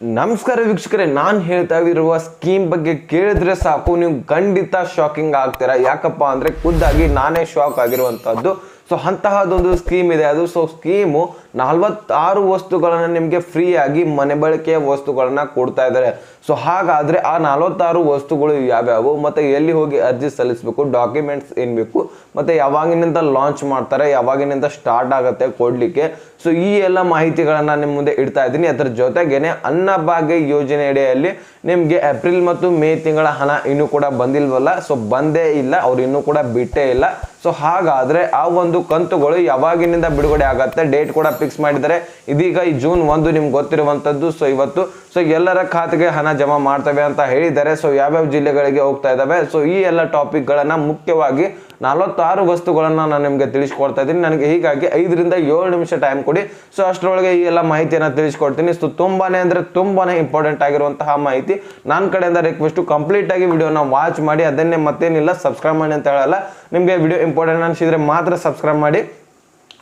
ನಮಸ್ಕಾರ ವೀಕ್ಷಕರೇ, ನಾನು ಹೇಳ್ತಾ ಇರುವ ಸ್ಕೀಮ್ ಬಗ್ಗೆ ಕೇಳಿದ್ರೆ ಸಾಕು. ನೀವು ಖಂಡಿತ ಶಾಕಿಂಗ್ ಆಗ್ತೀರಾ. ಯಾಕಪ್ಪ ಅಂದ್ರೆ ಖುದ್ದಾಗಿ ನಾನೇ ಶಾಕ್ ಆಗಿರುವಂತಹದ್ದು. ಸೊ ಅಂತಹದ್ದೊಂದು ಸ್ಕೀಮ್ ಇದೆ. ಅದು ಸೊ ಸ್ಕೀಮು ನಲ್ವತ್ತಾರು ವಸ್ತುಗಳನ್ನು ನಿಮಗೆ ಫ್ರೀ ಆಗಿ ಮನೆ ಬಳಕೆಯ ವಸ್ತುಗಳನ್ನ ಕೊಡ್ತಾ ಇದ್ದಾರೆ. ಸೊ ಹಾಗಾದ್ರೆ ಆ ನಲವತ್ತಾರು ವಸ್ತುಗಳು ಯಾವ್ಯಾವು? ಮತ್ತೆ ಎಲ್ಲಿ ಹೋಗಿ ಅರ್ಜಿ ಸಲ್ಲಿಸಬೇಕು? ಡಾಕ್ಯುಮೆಂಟ್ಸ್ ಏನು ಬೇಕು ಮತ್ತೆ ಯಾವಾಗಿನಿಂದ ಲಾಂಚ್ ಮಾಡ್ತಾರೆ? ಯಾವಾಗಿನಿಂದ ಸ್ಟಾರ್ಟ್ ಆಗುತ್ತೆ ಕೊಡ್ಲಿಕ್ಕೆ? ಸೊ ಈ ಎಲ್ಲ ಮಾಹಿತಿಗಳನ್ನು ನಿಮ್ಮ ಮುಂದೆ ಇಡ್ತಾ ಇದ್ದೀನಿ. ಅದರ ಜೊತೆಗೇನೆ ಅನ್ನಭಾಗ್ಯ ಯೋಜನೆ ಅಡಿಯಲ್ಲಿ ನಿಮಗೆ ಏಪ್ರಿಲ್ ಮತ್ತು ಮೇ ತಿಂಗಳ ಹಣ ಇನ್ನೂ ಕೂಡ ಬಂದಿಲ್ವಲ್ಲ? ಸೊ ಬಂದೇ ಇಲ್ಲ. ಅವ್ರು ಇನ್ನೂ ಕೂಡ ಬಿಟ್ಟೇ ಇಲ್ಲ. ಸೊ ಹಾಗಾದ್ರೆ ಆ ಒಂದು ಕಂತುಗಳು ಯಾವಾಗಿನಿಂದ ಬಿಡುಗಡೆ ಆಗತ್ತೆ? ಡೇಟ್ ಕೂಡ ಫಿಕ್ಸ್ ಮಾಡಿದ್ದಾರೆ. ಇದೀಗ ಈ ಜೂನ್ ಒಂದು ನಿಮ್ಗೆ ಗೊತ್ತಿರುವಂತದ್ದು ಸೊ ಇವತ್ತು ಸೊ ಎಲ್ಲರ ಖಾತೆಗೆ ಹಣ ಜಮಾ ಮಾಡ್ತವೆ ಅಂತ ಹೇಳಿದ್ದಾರೆ. ಸೊ ಯಾವ್ಯಾವ ಜಿಲ್ಲೆಗಳಿಗೆ ಹೋಗ್ತಾ ಇದಾವೆ ಸೊ ಈ ಎಲ್ಲ ಟಾಪಿಕ್ ಗಳನ್ನ ಮುಖ್ಯವಾಗಿ ನಲವತ್ತಾರು ವಸ್ತುಗಳನ್ನ ನಾನು ನಿಮಗೆ ತಿಳಿಸ್ಕೊಡ್ತಾ ಇದ್ದೀನಿ. ನನಗೆ ಹೀಗಾಗಿ ಐದರಿಂದ ಏಳು ನಿಮಿಷ ಟೈಮ್ ಕೊಡಿ. ಸೊ ಅಷ್ಟರೊಳಗೆ ಈ ಎಲ್ಲ ಮಾಹಿತಿಯನ್ನ ತಿಳಿಸ್ಕೊಡ್ತೀನಿ. ಸೊ ತುಂಬಾ ಅಂದರೆ ತುಂಬಾನೇ ಇಂಪಾರ್ಟೆಂಟ್ ಆಗಿರುವಂತಹ ಮಾಹಿತಿ. ನನ್ನ ಕಡೆಯಿಂದ ರಿಕ್ವೆಸ್ಟ್ ಕಂಪ್ಲೀಟ್ ಆಗಿ ವಿಡಿಯೋನ ವಾಚ್ ಮಾಡಿ. ಅದನ್ನೇ ಮತ್ತೇನಿಲ್ಲ ಸಬ್ಸ್ಕ್ರೈಬ್ ಮಾಡಿ ಅಂತ ಹೇಳಲ್ಲ. ನಿಮಗೆ ವಿಡಿಯೋ ಇಂಪಾರ್ಟೆಂಟ್ ಅನ್ಸಿದ್ರೆ ಮಾತ್ರ ಸಬ್ಸ್ಕ್ರೈಬ್ ಮಾಡಿ.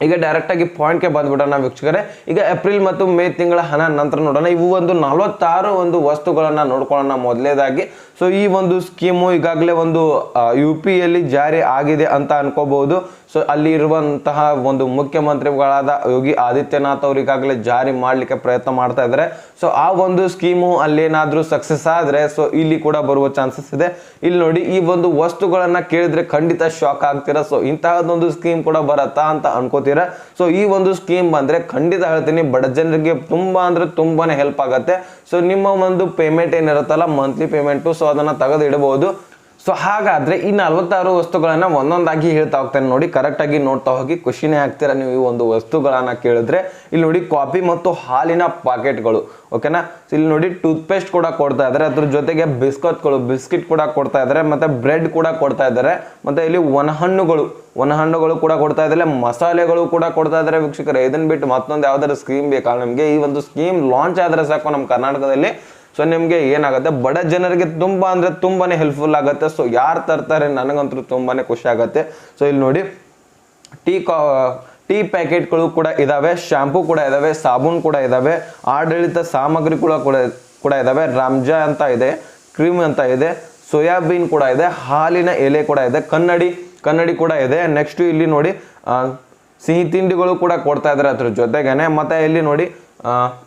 ಈಗ ಡೈರೆಕ್ಟ್ ಆಗಿ ಪಾಯಿಂಟ್ಗೆ ಬಂದ್ಬಿಡೋಣ ವೀಕ್ಷಕರೇ. ಈಗ ಏಪ್ರಿಲ್ ಮತ್ತು ಮೇ ತಿಂಗಳ ಹಣ ನಂತರ ನೋಡೋಣ. ಇವು ಒಂದು ನಲವತ್ತಾರು ಒಂದು ವಸ್ತುಗಳನ್ನ ನೋಡ್ಕೊಳ್ಳೋಣ ಮೊದಲೇದಾಗಿ. ಸೊ ಈ ಒಂದು ಸ್ಕೀಮು ಈಗಾಗಲೇ ಒಂದು ಯು ಪಿಯಲ್ಲಿ ಜಾರಿ ಆಗಿದೆ ಅಂತ ಅನ್ಕೋಬಹುದು. ಸೊ ಅಲ್ಲಿ ಇರುವಂತಹ ಒಂದು ಮುಖ್ಯಮಂತ್ರಿಗಳಾದ ಯೋಗಿ ಆದಿತ್ಯನಾಥ್ ಅವರಿಗಾಗಲೇ ಜಾರಿ ಮಾಡಲಿಕ್ಕೆ ಪ್ರಯತ್ನ ಮಾಡ್ತಾ ಇದ್ದಾರೆ. ಸೊ ಆ ಒಂದು ಸ್ಕೀಮು ಅಲ್ಲೇನಾದರೂ ಸಕ್ಸಸ್ ಆದರೆ ಸೊ ಇಲ್ಲಿ ಕೂಡ ಬರುವ ಚಾನ್ಸಸ್ ಇದೆ. ಇಲ್ಲಿ ನೋಡಿ, ಈ ಒಂದು ವಸ್ತುಗಳನ್ನು ಕೇಳಿದ್ರೆ ಖಂಡಿತ ಶಾಕ್ ಆಗ್ತೀರಾ? ಸೊ ಇಂತಹದ್ದೊಂದು ಸ್ಕೀಮ್ ಕೂಡ ಬರತ್ತಾ ಅಂತ ಅನ್ಕೋತೀರಾ? ಸೊ ಈ ಒಂದು ಸ್ಕೀಮ್ ಬಂದರೆ ಖಂಡಿತ ಹೇಳ್ತೀನಿ, ಬಡ ಜನರಿಗೆ ತುಂಬ ಅಂದರೆ ತುಂಬಾ ಹೆಲ್ಪ್ ಆಗುತ್ತೆ. ಸೊ ನಿಮ್ಮ ಒಂದು ಪೇಮೆಂಟ್ ಏನಿರುತ್ತಲ್ಲ ಮಂತ್ಲಿ ಪೇಮೆಂಟು ಸೊ ಅದನ್ನು ತೆಗೆದು ಇಡಬಹುದು ಸೊ ಹಾಗಾದ್ರೆ ಈ ನಲವತ್ತಾರು ವಸ್ತುಗಳನ್ನ ಒಂದೊಂದಾಗಿ ಹೇಳ್ತಾ ಹೋಗ್ತೇನೆ ನೋಡಿ ಕರೆಕ್ಟ್ ಆಗಿ ನೋಡ್ತಾ ಹೋಗಿ, ಖುಷಿನೇ ಆಗ್ತೀರಾ ನೀವು ಈ ಒಂದು ವಸ್ತುಗಳನ್ನ ಕೇಳಿದ್ರೆ. ಇಲ್ಲಿ ನೋಡಿ ಕಾಫಿ ಮತ್ತು ಹಾಲಿನ ಪಾಕೆಟ್ಗಳು ಓಕೆನಾ ಇಲ್ಲಿ ನೋಡಿ ಟೂತ್ ಪೇಸ್ಟ್ ಕೂಡ ಕೊಡ್ತಾ ಇದ್ದಾರೆ. ಅದ್ರ ಜೊತೆಗೆ ಬಿಸ್ಕತ್ಗಳು, ಬಿಸ್ಕಿಟ್ ಕೂಡ ಕೊಡ್ತಾ ಇದ್ದಾರೆ, ಮತ್ತೆ ಬ್ರೆಡ್ ಕೂಡ ಕೊಡ್ತಾ ಇದ್ದಾರೆ, ಮತ್ತೆ ಇಲ್ಲಿ ಒಣಹಣ್ಣುಗಳು ಒಣಹಣ್ಣುಗಳು ಕೂಡ ಕೊಡ್ತಾ ಇದ್ದಾರೆ ಮಸಾಲೆಗಳು ಕೂಡ ಕೊಡ್ತಾ ಇದ್ದಾರೆ ವೀಕ್ಷಕರೇ. ಇದನ್ನ ಬಿಟ್ಟು ಮತ್ತೊಂದು ಯಾವ್ದಾದ್ರು ಸ್ಕೀಮ್ ಬೇಕಾ? ನಮಗೆ ಈ ಒಂದು ಸ್ಕೀಮ್ ಲಾಂಚ್ ಆದ್ರೆ ಸಾಕು ನಮ್ಮ ಕರ್ನಾಟಕದಲ್ಲಿ. ಸೊ ನಿಮಗೆ ಏನಾಗುತ್ತೆ? ಬಡ ಜನರಿಗೆ ತುಂಬಾ ಅಂದ್ರೆ ತುಂಬಾನೇ ಹೆಲ್ಪ್ಫುಲ್ ಆಗುತ್ತೆ. ಸೊ ಯಾರು ತರ್ತಾರೆ? ನನಗಂತೂ ತುಂಬಾನೇ ಖುಷಿ ಆಗುತ್ತೆ. ಸೊ ಇಲ್ಲಿ ನೋಡಿ, ಟೀ ಕಾ, ಟೀ ಪ್ಯಾಕೆಟ್ಗಳು ಕೂಡ ಇದಾವೆ. ಶಾಂಪೂ ಕೂಡ ಇದಾವೆ. ಸಾಬೂನ್ ಕೂಡ ಇದಾವೆ. ಆಡಳಿತ ಸಾಮಗ್ರಿ ಕೂಡ ಕೂಡ ಇದಾವೆ. ರಾಮ್ಜಾ ಅಂತ ಇದೆ. ಕ್ರೀಮ್ ಅಂತ ಇದೆ. ಸೋಯಾಬೀನ್ ಕೂಡ ಇದೆ. ಹಾಲಿನ ಎಲೆ ಕೂಡ ಇದೆ. ಕನ್ನಡಿ ಕನ್ನಡಿ ಕೂಡ ಇದೆ. ನೆಕ್ಸ್ಟ್ ಇಲ್ಲಿ ನೋಡಿ ಸಿಹಿ ತಿಂಡಿಗಳು ಕೂಡ ಕೊಡ್ತಾ ಇದ್ದಾರೆ ಅದ್ರ ಜೊತೆಗೇನೆ. ಮತ್ತೆ ಇಲ್ಲಿ ನೋಡಿ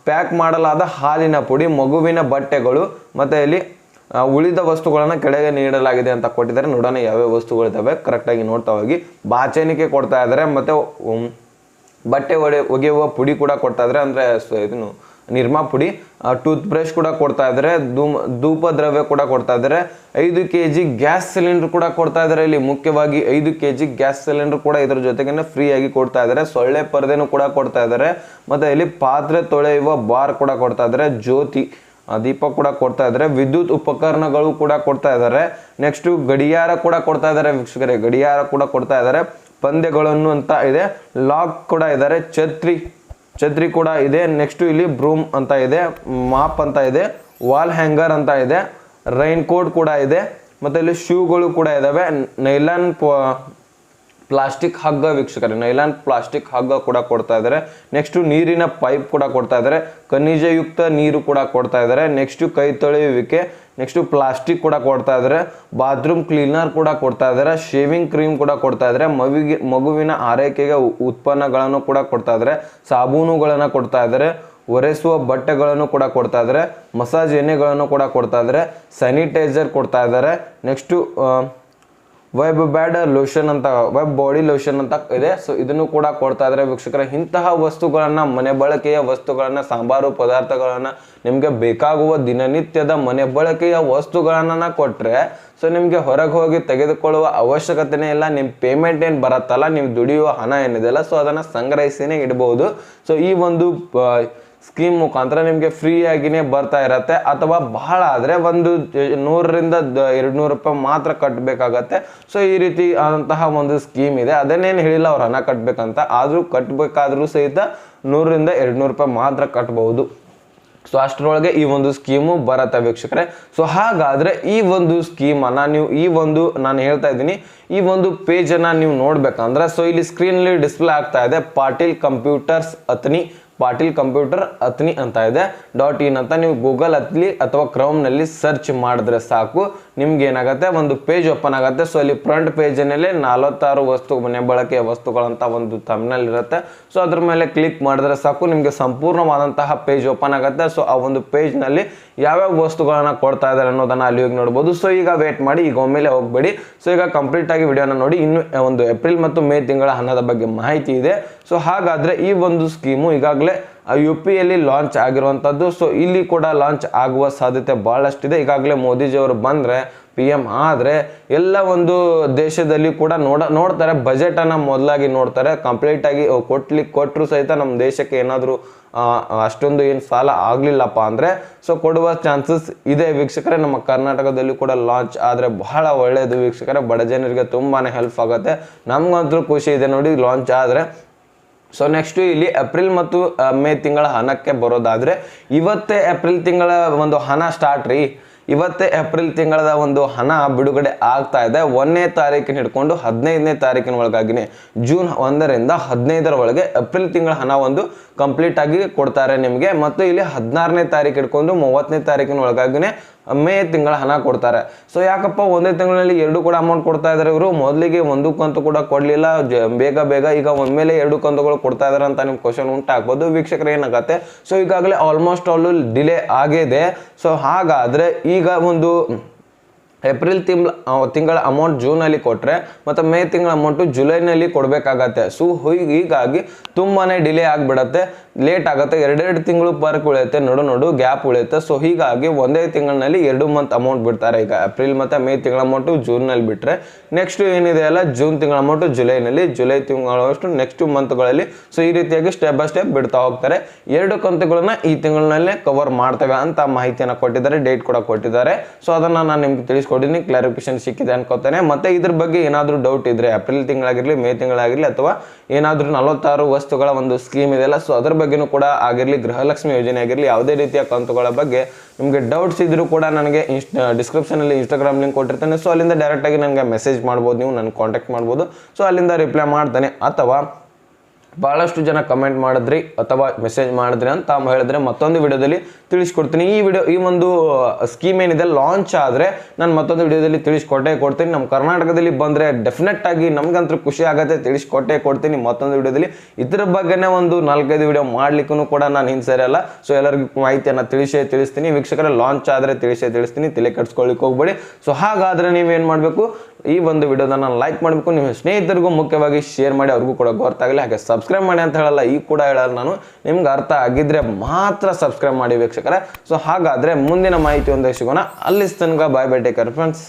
ಪ್ಯಾಕ್ ಮಾಡಲಾದ ಹಾಲಿನ ಪುಡಿ, ಮಗುವಿನ ಬಟ್ಟೆಗಳು, ಮತ್ತೆ ಇಲ್ಲಿ ಉಳಿದ ವಸ್ತುಗಳನ್ನು ಕೆಳಗೆ ನೀಡಲಾಗಿದೆ ಅಂತ ಕೊಟ್ಟಿದ್ದಾರೆ. ನೋಡೋಣ ಯಾವ್ಯಾವ ವಸ್ತುಗಳಿದ್ದಾವೆ ಕರೆಕ್ಟಾಗಿ ನೋಡ್ತಾ ಹೋಗಿ. ಬಾಚಣಿಕೆ ಕೊಡ್ತಾ ಇದ್ದಾರೆ ಮತ್ತೆ ಬಟ್ಟೆ ಒಡೆ ಒಗೆಯುವ ಪುಡಿ ಕೂಡ ಕೊಡ್ತಾ ಇದ್ದಾರೆ ಅಂದ್ರೆ ಇದನ್ನು ನಿರ್ಮಾ ಪುಡಿ ಟೂತ್ ಬ್ರಷ್ ಕೂಡ ಕೊಡ್ತಾ ಇದ್ದಾರೆ ಧೂಮ್ ಧೂಪ ದ್ರವ್ಯ ಕೂಡ ಕೊಡ್ತಾ ಇದ್ದಾರೆ ಐದು ಕೆ ಜಿ ಗ್ಯಾಸ್ ಸಿಲಿಂಡರ್ ಕೂಡ ಕೊಡ್ತಾ ಇದ್ದಾರೆ ಇಲ್ಲಿ ಮುಖ್ಯವಾಗಿ ಐದು ಕೆ ಜಿ ಗ್ಯಾಸ್ ಸಿಲಿಂಡರ್ ಕೂಡ ಇದ್ರ ಜೊತೆಗೇನೆ ಫ್ರೀ ಆಗಿ ಕೊಡ್ತಾ ಇದ್ದಾರೆ ಸೊಳ್ಳೆ ಪರದೆನೂ ಕೂಡ ಕೊಡ್ತಾ ಇದ್ದಾರೆ ಮತ್ತೆ ಇಲ್ಲಿ ಪಾತ್ರೆ ತೊಳೆಯುವ ಬಾರ್ ಕೂಡ ಕೊಡ್ತಾ ಇದ್ದಾರೆ ಜ್ಯೋತಿ ದೀಪ ಕೂಡ ಕೊಡ್ತಾ ಇದ್ದಾರೆ ವಿದ್ಯುತ್ ಉಪಕರಣಗಳು ಕೂಡ ಕೊಡ್ತಾ ಇದ್ದಾರೆ ನೆಕ್ಸ್ಟ್ ಗಡಿಯಾರ ಕೂಡ ಕೊಡ್ತಾ ಇದ್ದಾರೆ ವೀಕ್ಷಕರೇ ಗಡಿಯಾರ ಕೂಡ ಕೊಡ್ತಾ ಇದ್ದಾರೆ ಪಂದ್ಯಗಳನ್ನು ಅಂತ ಇದೆ ಲಾಕ್ ಕೂಡ ಇದ್ದಾರೆ ಛತ್ರಿ ಛತ್ರಿ ಕೂಡ ಇದೆ. ನೆಕ್ಸ್ಟ್ ಇಲ್ಲಿ ಬ್ರೂಮ್ ಅಂತ ಇದೆ ಮಾಪ್ ಅಂತ ಇದೆ ವಾಲ್ ಹ್ಯಾಂಗರ್ ಅಂತ ಇದೆ ರೈನ್ ಕೋಟ್ ಕೂಡ ಇದೆ, ಮತ್ತೆ ಇಲ್ಲಿ ಶೂಗಳು ಕೂಡ ಇದ್ದಾವೆ ನೈಲಾನ್ ಪ್ಲಾಸ್ಟಿಕ್ ಹಗ್ಗ ವೀಕ್ಷಕರೇ ನೈಲಾನ್ ಪ್ಲಾಸ್ಟಿಕ್ ಹಗ್ಗ ಕೂಡ ಕೊಡ್ತಾ ಇದ್ದಾರೆ ನೆಕ್ಸ್ಟು ನೀರಿನ ಪೈಪ್ ಕೂಡ ಕೊಡ್ತಾ ಇದ್ದಾರೆ ಖನಿಜಯುಕ್ತ ನೀರು ಕೂಡ ಕೊಡ್ತಾ ಇದ್ದಾರೆ ನೆಕ್ಸ್ಟು ಕೈ ತೊಳೆಯುವಿಕೆ ನೆಕ್ಸ್ಟ್ ಪ್ಲಾಸ್ಟಿಕ್ ಕೂಡ ಕೊಡ್ತಾ ಇದ್ದಾರೆ ಬಾತ್ರೂಮ್ ಕ್ಲೀನರ್ ಕೂಡ ಕೊಡ್ತಾ ಇದ್ದಾರೆ ಶೇವಿಂಗ್ ಕ್ರೀಮ್ ಕೂಡ ಕೊಡ್ತಾ ಇದ್ದಾರೆ ಮಗುವಿಗೆ, ಮಗುವಿನ ಆರೈಕೆಗೆ ಉತ್ಪನ್ನಗಳನ್ನು ಕೂಡ ಕೊಡ್ತಾ ಇದ್ದಾರೆ ಸಾಬೂನುಗಳನ್ನು ಕೊಡ್ತಾ ಇದ್ದಾರೆ ಒರೆಸುವ ಬಟ್ಟೆಗಳನ್ನು ಕೂಡ ಕೊಡ್ತಾ ಇದ್ದಾರೆ ಮಸಾಜ್ ಎಣ್ಣೆಗಳನ್ನು ಕೂಡ ಕೊಡ್ತಾ ಇದ್ದಾರೆ ಸ್ಯಾನಿಟೈಸರ್ ಕೊಡ್ತಾ ಇದ್ದಾರೆ ನೆಕ್ಸ್ಟು ವೆಬ್ ಬ್ಯಾಡ್ ಲೋಷನ್ ಅಂತ ವೆಬ್ ಬಾಡಿ ಲೋಷನ್ ಅಂತ ಇದೆ. ಸೊ ಇದನ್ನು ಕೂಡ ಕೊಡ್ತಾ ಇದ್ದಾರೆ ವೀಕ್ಷಕರ. ಇಂತಹ ವಸ್ತುಗಳನ್ನ, ಮನೆ ಬಳಕೆಯ ವಸ್ತುಗಳನ್ನ, ಸಾಂಬಾರು ಪದಾರ್ಥಗಳನ್ನ ನಿಮ್ಗೆ ಬೇಕಾಗುವ ದಿನನಿತ್ಯದ ಮನೆ ಬಳಕೆಯ ವಸ್ತುಗಳನ್ನ ಕೊಟ್ರೆ ಸೊ ನಿಮ್ಗೆ ಹೊರಗೆ ಹೋಗಿ ತೆಗೆದುಕೊಳ್ಳುವ ಅವಶ್ಯಕತೆನೇ ಇಲ್ಲ. ನಿಮ್ ಪೇಮೆಂಟ್ ಏನ್ ಬರತ್ತಲ್ಲ ನೀವು ದುಡಿಯುವ ಹಣ ಏನಿದೆಯಲ್ಲ ಸೊ ಅದನ್ನ ಸಂಗ್ರಹಿಸಿನೇ ಇಡಬಹುದು ಸೊ ಈ ಒಂದು ಸ್ಕೀಮ್ ಮುಖಾಂತರ ನಿಮಗೆ ಫ್ರೀ ಬರ್ತಾ ಇರತ್ತೆ ಅಥವಾ ಬಹಳ ಆದರೆ ಒಂದು ನೂರರಿಂದ ಎರಡು ನೂರು ರೂಪಾಯಿ ಮಾತ್ರ ಕಟ್ಟಬೇಕಾಗತ್ತೆ ಸೊ ಈ ರೀತಿ ಆದಂತಹ ಒಂದು ಸ್ಕೀಮ್ ಇದೆ. ಅದನ್ನೇನು ಹೇಳಿಲ್ಲ, ಅವ್ರು ಹಣ ಕಟ್ಟಬೇಕಂತ ಆದರೂ ಕಟ್ಟಬೇಕಾದ್ರೂ ಸಹಿತ ನೂರರಿಂದ ಎರಡು ನೂರು ರೂಪಾಯಿ ಮಾತ್ರ ಕಟ್ಟಬಹುದು ಸೊ ಅಷ್ಟರೊಳಗೆ ಈ ಒಂದು ಸ್ಕೀಮು ಬರತ್ತೆ ವೀಕ್ಷಕರೇ. ಸೊ ಹಾಗಾದರೆ ಈ ಒಂದು ಸ್ಕೀಮ್ ಅನ್ನ ನೀವು, ಈ ಒಂದು ನಾನು ಹೇಳ್ತಾ ಇದ್ದೀನಿ, ಈ ಒಂದು ಪೇಜನ್ನು ನೀವು ನೋಡಬೇಕಂದ್ರೆ ಸೊ ಇಲ್ಲಿ ಸ್ಕ್ರೀನಲ್ಲಿ ಡಿಸ್ಪ್ಲೇ ಆಗ್ತಾ ಇದೆ, ಪಾಟೀಲ್ ಕಂಪ್ಯೂಟರ್ಸ್ ಅತ್ನಿ ಪಾಟೀಲ್ ಕಂಪ್ಯೂಟರ್ ಅತ್ನಿ ಅಂತ ಇದೆ. ಡಾಟ್ ಇನ್ ಅಂತ ನೀವು ಗೂಗಲ್ ಅತ್ಲಿ ಅಥವಾ ಕ್ರೌಮ್ನಲ್ಲಿ ಸರ್ಚ್ ಮಾಡಿದ್ರೆ ಸಾಕು. ನಿಮ್ಗೆ ಏನಾಗುತ್ತೆ? ಒಂದು ಪೇಜ್ ಓಪನ್ ಆಗುತ್ತೆ. ಸೊ ಅಲ್ಲಿ ಫ್ರಂಟ್ ಪೇಜಿನಲ್ಲಿ ನಲವತ್ತಾರು ವಸ್ತು, ಮನೆ ಬಳಕೆಯ ವಸ್ತುಗಳಂತ ಒಂದು ತಮ್ನಲ್ಲಿ ಇರುತ್ತೆ. ಸೊ ಅದ್ರ ಮೇಲೆ ಕ್ಲಿಕ್ ಮಾಡಿದ್ರೆ ಸಾಕು. ನಿಮಗೆ ಸಂಪೂರ್ಣವಾದಂತಹ ಪೇಜ್ ಓಪನ್ ಆಗುತ್ತೆ. ಸೊ ಆ ಒಂದು ಪೇಜ್ನಲ್ಲಿ ಯಾವ್ಯಾವ ವಸ್ತುಗಳನ್ನ ಕೊಡ್ತಾ ಇದ್ದಾರೆ ಅನ್ನೋದನ್ನ ಅಲ್ಲಿ ಹೋಗಿ ನೋಡ್ಬೋದು. ಸೊ ಈಗ ವೇಟ್ ಮಾಡಿ. ಈಗ ಒಮ್ಮೆಲೆ ಹೋಗಬೇಡಿ. ಸೊ ಈಗ ಕಂಪ್ಲೀಟ್ ಆಗಿ ವಿಡಿಯೋನ ನೋಡಿ. ಇನ್ನು ಒಂದು ಏಪ್ರಿಲ್ ಮತ್ತು ಮೇ ತಿಂಗಳ ಹಣದ ಬಗ್ಗೆ ಮಾಹಿತಿ ಇದೆ. ಸೊ ಹಾಗಾದ್ರೆ ಈ ಒಂದು ಸ್ಕೀಮು ಈಗಾಗಲೇ ಯು ಪಿಯಲ್ಲಿ ಲಾಂಚ್ ಆಗಿರುವಂಥದ್ದು ಸೊ ಇಲ್ಲಿ ಕೂಡ ಲಾಂಚ್ ಆಗುವ ಸಾಧ್ಯತೆ ಭಾಳಷ್ಟಿದೆ ಈಗಾಗಲೇ ಮೋದಿಜಿಯವರು ಬಂದರೆ ಪಿ ಎಂ ಆದರೆ, ಎಲ್ಲ ಒಂದು ದೇಶದಲ್ಲಿ ಕೂಡ ನೋಡ, ನೋಡ್ತಾರೆ. ಬಜೆಟನ್ನು ಮೊದಲಾಗಿ ನೋಡ್ತಾರೆ. ಕಂಪ್ಲೀಟಾಗಿ ಕೊಟ್ಲಿಕ್ಕೆ ಕೊಟ್ಟರು ಸಹಿತ ನಮ್ಮ ದೇಶಕ್ಕೆ ಏನಾದರೂ ಅಷ್ಟೊಂದು ಏನು ಸಾಲ ಆಗಲಿಲ್ಲಪ್ಪ ಅಂದರೆ ಸೊ ಕೊಡುವ ಚಾನ್ಸಸ್ ಇದೆ. ವೀಕ್ಷಕರೇ, ನಮ್ಮ ಕರ್ನಾಟಕದಲ್ಲಿ ಕೂಡ ಲಾಂಚ್ ಆದರೆ ಬಹಳ ಒಳ್ಳೆಯದು ವೀಕ್ಷಕರೇ. ಬಡ ಜನರಿಗೆ ತುಂಬಾ ಹೆಲ್ಪ್ ಆಗುತ್ತೆ. ನಮಗಂತೂ ಖುಷಿ ಇದೆ ನೋಡಿ ಲಾಂಚ್ ಆದರೆ. ಸೊ ನೆಕ್ಸ್ಟ್ ಇಲ್ಲಿ ಏಪ್ರಿಲ್ ಮತ್ತು ಮೇ ತಿಂಗಳ ಹಣಕ್ಕೆ ಬರೋದಾದ್ರೆ, ಇವತ್ತೇ ಏಪ್ರಿಲ್ ತಿಂಗಳ ಒಂದು ಹಣ ಸ್ಟಾರ್ಟ್ ರೀ. ಇವತ್ತೇ ಏಪ್ರಿಲ್ ತಿಂಗಳದ ಒಂದು ಹಣ ಬಿಡುಗಡೆ ಆಗ್ತಾ ಇದೆ. ಒಂದನೇ ತಾರೀಕಿನ ಹಿಡ್ಕೊಂಡು ಹದಿನೈದನೇ ತಾರೀಕಿನ ಒಳಗಾಗಿನೇ ಜೂನ್ ಒಂದರಿಂದ ಹದಿನೈದರ ಒಳಗೆ ಏಪ್ರಿಲ್ ತಿಂಗಳ ಹಣ ಒಂದು ಕಂಪ್ಲೀಟ್ ಆಗಿ ಕೊಡ್ತಾರೆ ನಿಮಗೆ. ಮತ್ತು ಇಲ್ಲಿ ಹದಿನಾರನೇ ತಾರೀಕು ಹಿಡ್ಕೊಂಡು ಮೂವತ್ತನೇ ತಾರೀಕಿನ ಒಳಗಾಗಿನೇ ಮೇ ತಿಂಗಳ ಹಣ ಕೊಡ್ತಾರೆ. ಸೊ ಯಾಕಪ್ಪ ಒಂದೇ ತಿಂಗಳಲ್ಲಿ ಎರಡು ಕೂಡ ಅಮೌಂಟ್ ಕೊಡ್ತಾ ಇದ್ದಾರೆ ಇವರು? ಮೊದಲಿಗೆ ಒಂದು ಕಂತು ಕೂಡ ಕೊಡಲಿಲ್ಲ. ಬೇಗ ಬೇಗ ಈಗ ಒಮ್ಮೆಲೆ ಎರಡು ಕಂತುಗಳು ಕೊಡ್ತಾ ಇದ್ದಾರೆ ಅಂತ ನಿಮ್ಗೆ ಕ್ವಶನ್ ಉಂಟಾಗ್ಬೋದು ವೀಕ್ಷಕರು, ಏನಾಗುತ್ತೆ? ಸೊ ಈಗಾಗಲೇ ಆಲ್ಮೋಸ್ಟ್ ಆಲ್ ಡಿಲೇ ಆಗಿದೆ. ಸೊ ಹಾಗಾದ್ರೆ ಈಗ ಒಂದು ಏಪ್ರಿಲ್ ತಿಂಗಳ ತಿಂಗಳ ಅಮೌಂಟ್ ಜೂನಲ್ಲಿ ಕೊಟ್ಟರೆ ಮತ್ತು ಮೇ ತಿಂಗಳ ಅಮೌಂಟು ಜುಲೈನಲ್ಲಿ ಕೊಡಬೇಕಾಗತ್ತೆ. ಸೊ ಹೀಗಾಗಿ ತುಂಬಾ ಡಿಲೇ ಆಗಿಬಿಡತ್ತೆ. ಲೇಟ್ ಆಗುತ್ತೆ, ಎರಡೆರಡು ತಿಂಗಳು ಪರ್ಕ್ ಉಳಿಯುತ್ತೆ. ನಡು ನಡು ಗ್ಯಾಪ್ ಉಳಿಯುತ್ತೆ. ಸೊ ಹೀಗಾಗಿ ಒಂದೇ ತಿಂಗಳಿನಲ್ಲಿ ಎರಡು ಮಂತ್ ಅಮೌಂಟ್ ಬಿಡ್ತಾರೆ ಈಗ ಏಪ್ರಿಲ್ ಮತ್ತು ಮೇ ತಿಂಗಳ ಅಮೌಂಟು ಜೂನ್ನಲ್ಲಿ ಬಿಟ್ಟರೆ ನೆಕ್ಸ್ಟು ಏನಿದೆ ಅಲ್ಲ, ಜೂನ್ ತಿಂಗಳ ಅಮೌಂಟು ಜುಲೈನಲ್ಲಿ, ಜುಲೈ ತಿಂಗಳಷ್ಟು ನೆಕ್ಸ್ಟ್ ಮಂತ್ಗಳಲ್ಲಿ ಸೊ ಈ ರೀತಿಯಾಗಿ ಸ್ಟೆಪ್ ಬೈ ಸ್ಟೆಪ್ ಬಿಡ್ತಾ ಹೋಗ್ತಾರೆ. ಎರಡು ಕಂತುಗಳನ್ನ ಈ ತಿಂಗಳಲ್ಲೇ ಕವರ್ ಮಾಡ್ತೇವೆ ಅಂತ ಮಾಹಿತಿಯನ್ನು ಕೊಟ್ಟಿದ್ದಾರೆ ಡೇಟ್ ಕೂಡ ಕೊಟ್ಟಿದ್ದಾರೆ. ಸೊ ಅದನ್ನು ನಾನು ನಿಮ್ಗೆ ತಿಳಿಸ್ಕೊಟ್ಟಿದ್ದೀನಿ ಕ್ಲಾರಿಫಿಕೇಶನ್ ಸಿಕ್ಕಿದೆ ಅನ್ಕೋತಾನೆ. ಮತ್ತೆ ಇದ್ರ ಬಗ್ಗೆ ಏನಾದರೂ ಡೌಟ್ ಇದ್ರೆ ಏಪ್ರಿಲ್ ತಿಂಗಳಾಗಿರಲಿ ಮೇ ತಿಂಗಳಾಗಿರಲಿ, ಅಥವಾ ಏನಾದರೂ ನಲವತ್ತಾರು ವಸ್ತುಗಳ ಒಂದು ಸ್ಕೀಮ್ ಇದೆಯಲ್ಲ ಸೊ ಅದ್ರ ಬಗ್ಗೆನೂ ಕೂಡ ಆಗಿರಲಿ, ಗೃಹಲಕ್ಷ್ಮಿ ಯೋಜನೆ ಆಗಿರಲಿ, ಯಾವುದೇ ರೀತಿಯ ಕಂತುಗಳ ಬಗ್ಗೆ ನಿಮಗೆ ಡೌಟ್ಸ್ ಇದ್ದರೂ ಕೂಡ ನನಗೆ ಡಿಸ್ಕ್ರಿಪ್ಷನ್ ಡಿಸ್ಕ್ರಿಪ್ಷನಲ್ಲಿ ಇನ್ಸ್ಟಾಗ್ರಾಮ್ ಲಿಂಕ್ ಕೊಟ್ಟಿರ್ತಾನೆ. ಸೊ ಅಲ್ಲಿಂದ ಡೈರೆಕ್ಟಾಗಿ ನನಗೆ ಮೆಸೇಜ್ ಮಾಡ್ಬೋದು, ನೀವು ನನಗೆ ಕಾಂಟ್ಯಾಕ್ಟ್ ಮಾಡ್ಬೋದು. ಸೊ ಅಲ್ಲಿಂದ ರಿಪ್ಲೈ ಮಾಡ್ತಾನೆ. ಅಥವಾ ಭಾಳಷ್ಟು ಜನ ಕಮೆಂಟ್ ಮಾಡಿದ್ರಿ ಅಥವಾ ಮೆಸೇಜ್ ಮಾಡಿದ್ರಿ ಅಂತ ಹೇಳಿದ್ರೆ ಮತ್ತೊಂದು ವಿಡಿಯೋದಲ್ಲಿ ತಿಳಿಸ್ಕೊಡ್ತೀನಿ. ಈ ವಿಡಿಯೋ, ಈ ಒಂದು ಸ್ಕೀಮ್ ಏನಿದೆ ಲಾಂಚ್ ಆದರೆ ನಾನು ಮತ್ತೊಂದು ವಿಡಿಯೋದಲ್ಲಿ ತಿಳಿಸ್ಕೊಟ್ಟೇ ಕೊಡ್ತೀನಿ. ನಮ್ಮ ಕರ್ನಾಟಕದಲ್ಲಿ ಬಂದರೆ ಡೆಫಿನೆಟ್ ಆಗಿ ನಮಗಂತೂ ಖುಷಿ ಆಗುತ್ತೆ, ತಿಳಿಸ್ಕೊಟ್ಟೇ ಕೊಡ್ತೀನಿ ಮತ್ತೊಂದು ವಿಡಿಯೋದಲ್ಲಿ. ಇದ್ರ ಬಗ್ಗೆನೇ ಒಂದು ನಾಲ್ಕೈದು ವಿಡಿಯೋ ಮಾಡ್ಲಿಕ್ಕೂ ಕೂಡ ನಾನು ಹಿಂಸರಿಯಲ್ಲ ಸೊ ಎಲ್ಲರಿಗೂ ಮಾಹಿತಿಯನ್ನು ತಿಳಿಸೇ ತಿಳಿಸ್ತೀನಿ. ವೀಕ್ಷಕರೇ ಲಾಂಚ್ ಆದರೆ ತಿಳಿಸೇ ತಿಳಿಸ್ತೀನಿ. ತಲೆ ಕಟ್ಸ್ಕೊಳ್ಳಿಕ್ಕೆ ಹೋಗ್ಬೇಡಿ. ಸೊ ಹಾಗಾದರೆ ನೀವೇನು ಮಾಡಬೇಕು? ಈ ಒಂದು ವಿಡಿಯೋದನ್ನ ಲೈಕ್ ಮಾಡಬೇಕು. ನಿಮ್ಮ ಸ್ನೇಹಿತರಿಗೂ ಮುಖ್ಯವಾಗಿ ಶೇರ್ ಮಾಡಿ, ಅವ್ರಿಗೂ ಕೂಡ ಗೊತ್ತಾಗಲಿ. ಹಾಗೆ ಸಬ್ಸ್ಕ್ರೈಬ್ ಮಾಡಿ ಅಂತ ಹೇಳಲ್ಲ, ಈಗ ಕೂಡ ಹೇಳಲ್ಲ ನಾನು. ನಿಮ್ಗೆ ಅರ್ಥ ಆಗಿದ್ರೆ ಮಾತ್ರ ಸಬ್ಸ್ಕ್ರೈಬ್ ಮಾಡಿ ವೀಕ್ಷಕರೇ. ಸೊ ಹಾಗಾದರೆ ಮುಂದಿನ ಮಾಹಿತಿ ಒಂದೇ ಸಿಗೋಣ. ಅಲ್ಲಿ ತನಕ ಬಾಯ್ ಬೈ ಟೇಕರ್ ಫ್ರೆಂಡ್ಸ್